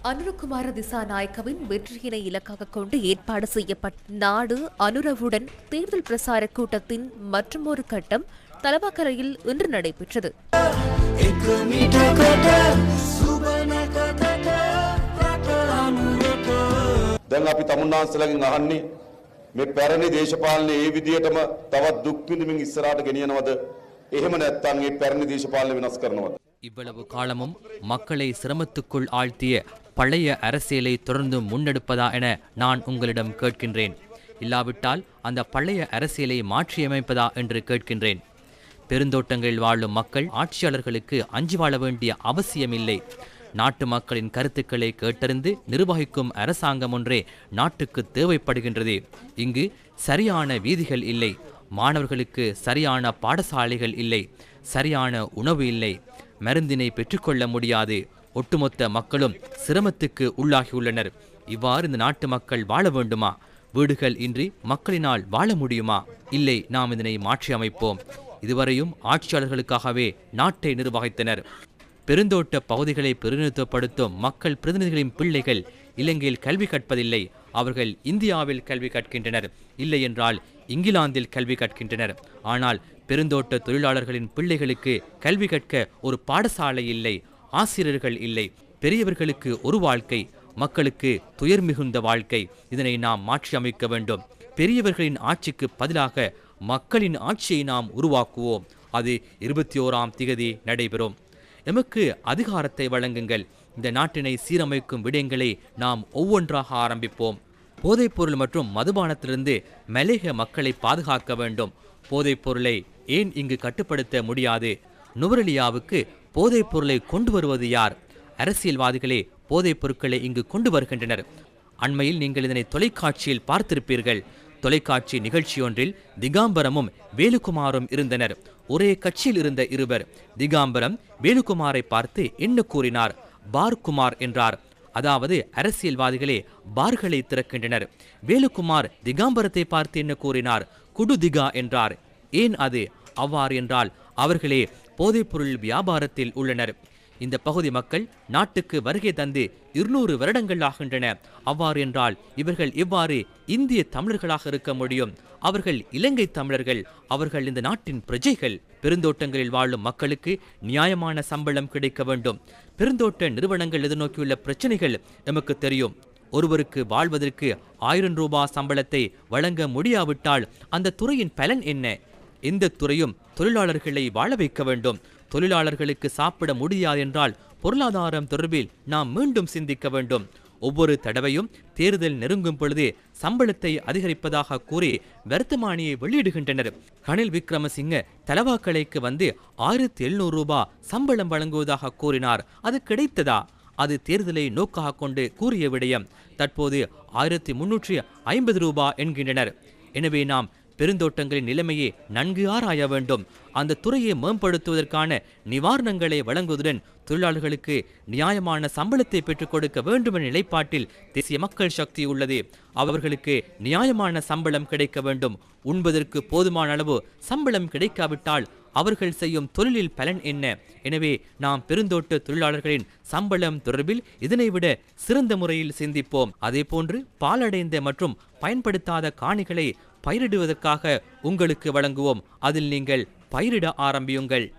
அனுரகுமார திசாநாயக்கவின் வெற்றியினை இலக்காக கொண்டு ஏற்பாடு செய்யப்பட்ட நாடு அனுரவுடன் தேர்தல் பிரசார கூட்டத்தின் மற்றொரு கட்டம் தலவாக்கரையில் இன்று நடைபெற்றது දැන් අපි තමුන්නාන්සලගෙන් අහන්නේ මේ පැරණි දේශපාලනය ඒ විදිහටම තවත් දුක් විඳමින් ඉස්සරහට ගෙනියනවද එහෙම නැත්නම් ඒ පැරණි දේශපාලනය වෙනස් කරනවද இவ்வளவு காலமும் மக்களை சிரமத்துக்குள் ஆழ்த்திய பழைய அரசியலை தொடர்ந்து முன்னெடுப்பதா என நான் உங்களிடம் கேட்கின்றேன். இல்லாவிட்டால் அந்த பழைய அரசியலை மாற்றியமைப்பதா என்று கேட்கின்றேன். பெருந்தோட்டங்களில் வாழும் மக்கள் ஆட்சியாளர்களுக்கு அஞ்சி வாழ வேண்டிய அவசியமில்லை. நாட்டு மக்களின் கருத்துக்களை கேட்டறிந்து நிர்வகிக்கும் அரசாங்கம் ஒன்றே நாட்டுக்கு தேவைப்படுகின்றது. இங்கு சரியான வீதிகள் இல்லை. மாணவர்களுக்கு சரியான பாடசாலைகள் இல்லை. சரியான உணவு இல்லை. மருந்தினை பெற்றுக்கொள்ள முடியாது. ஒட்டுமொத்த மக்களும் சிரமத்துக்கு உள்ளாகியுள்ளனர். இவ்வாறு இந்த நாட்டு மக்கள் வாழ வேண்டுமா? வீடுகள் இன்றி மக்களினால் வாழ முடியுமா? இல்லை நாம் இதனை மாற்றி அமைப்போம். இதுவரையும் ஆட்சியாளர்களுக்காகவே நாட்டை நிர்வகித்தனர். பெருந்தோட்ட பகுதிகளை பிரதிநிதித்துவப்படுத்தும் மக்கள் பிரதிநிதிகளின் பிள்ளைகள் இலங்கையில் கல்வி கற்பதில்லை. அவர்கள் இந்தியாவில் கல்வி கற்கின்றனர். இல்லை என்றால் இங்கிலாந்தில் கல்வி கற்கின்றனர். ஆனால் பெருந்தோட்ட தொழிலாளர்களின் பிள்ளைகளுக்கு கல்வி கற்க ஒரு பாடசாலை இல்லை. ஆசிரியர்கள் இல்லை. பெரியவர்களுக்கு ஒரு வாழ்க்கை மக்களுக்கு துயர் மிகுந்த வாழ்க்கை. இதனை நாம் மாற்றி அமைக்க வேண்டும். பெரியவர்களின் ஆட்சிக்கு பதிலாக மக்களின் ஆட்சியை நாம் உருவாக்குவோம். அது இருபத்தி ஓராம் திகதி நடைபெறும். எமக்கு அதிகாரத்தை வழங்குங்கள். இந்த நாட்டினை சீரமைக்கும் விடயங்களை நாம் ஒவ்வொன்றாக ஆரம்பிப்போம். போதைப்பொருள் மற்றும் மதுபானத்திலிருந்து மலேக மக்களை பாதுகாக்க வேண்டும். போதைப்பொருளை ஏன் இங்கு கட்டுப்படுத்த முடியாது? நுவரெலியாவுக்கு போதைப்பொருளை கொண்டு வருவது யார்? அரசியல்வாதிகளே போதைப் பொருட்களை இங்கு கொண்டு வருகின்றனர். அண்மையில் நீங்கள் இதனை தொலைக்காட்சியில் பார்த்திருப்பீர்கள். தொலைக்காட்சி நிகழ்ச்சியொன்றில் திகாம்பரமும் வேலுக்குமாரும் இருந்தனர். ஒரே கட்சியில் இருந்த இருவர் திகாம்பரம் வேலுக்குமாரை பார்த்து என்ன கூறினார்? பார்குமார் என்றார். அதாவது அரசியல்வாதிகளே பார்களை திறக்கின்றனர். வேலுக்குமார் திகாம்பரத்தை பார்த்து என்ன கூறினார்? குடுதிகா என்றார். ஏன் அது? அவ்வாறு என்றால் அவர்களே போதைப்பொருள் வியாபாரத்தில் உள்ளனர். இந்த பகுதி மக்கள் நாட்டுக்கு வருகை தந்து இருநூறு வருடங்கள் ஆகின்றன. அவ்வாறு என்றால் இவர்கள் இவ்வாறு இந்திய தமிழர்களாக இருக்க முடியும். அவர்கள் இலங்கை தமிழர்கள். அவர்கள் இந்த நாட்டின் பிரஜைகள். பெருந்தோட்டங்களில் வாழும் மக்களுக்கு நியாயமான சம்பளம் கிடைக்க வேண்டும். பெருந்தோட்ட நிறுவனங்கள் எதிர்நோக்கியுள்ள பிரச்சனைகள் நமக்கு தெரியும். ஒருவருக்கு வாழ்வதற்கு ஆயிரம் ரூபாய் சம்பளத்தை வழங்க முடியாவிட்டால் அந்த துறையின் பலன் என்ன? எந்த துறையும் தொழிலாளர்களை வாழ வைக்க வேண்டும். தொழிலாளர்களுக்கு சாப்பிட முடியாது என்றால் பொருளாதாரம் தொடர்பில் நாம் மீண்டும் சிந்திக்க வேண்டும். ஒவ்வொரு தடவையும் தேர்தல் நெருங்கும் பொழுது சம்பளத்தை அதிகரிப்பதாக கூறி வர்த்தமானியை வெளியிடுகின்றனர். ரணில் விக்ரமசிங்க தலவாக்கலைக்கு வந்து ஆயிரத்தி எழுநூறு ரூபாய் சம்பளம் வழங்குவதாக கூறினார். அது கிடைத்ததா? அது தேர்தலை நோக்காக கொண்டு கூறிய விடயம். தற்போது ஆயிரத்தி முன்னூற்றி ஐம்பது ரூபாய் என்கின்றனர். எனவே நாம் பெருந்தோட்டங்களின் நிலைமையை நன்கு ஆராய வேண்டும். அந்த துறையை மேம்படுத்துவதற்கான நிவாரணங்களை வழங்குவதுடன் தொழிலாளர்களுக்கு நியாயமான சம்பளத்தை பெற்றுக் கொடுக்க வேண்டும் என்ற நிலைப்பாட்டில் தேசிய மக்கள் சக்தி உள்ளது. அவர்களுக்கு நியாயமான சம்பளம் கிடைக்க வேண்டும். உண்பதற்கு போதுமான அளவு சம்பளம் கிடைக்காவிட்டால் அவர்கள் செய்யும் தொழிலில் பலன் என்ன? எனவே நாம் பெருந்தோட்ட தொழிலாளர்களின் சம்பளம் தொடர்பில் இதனை விட சிறந்த முறையில் சிந்திப்போம். அதேபோன்று பாலடைந்த மற்றும் பயன்படுத்தாத காணிகளை பயிரிடுவதற்காக உங்களுக்கு வழங்குவோம். அதில் நீங்கள் பயிரிட ஆரம்பியுங்கள்.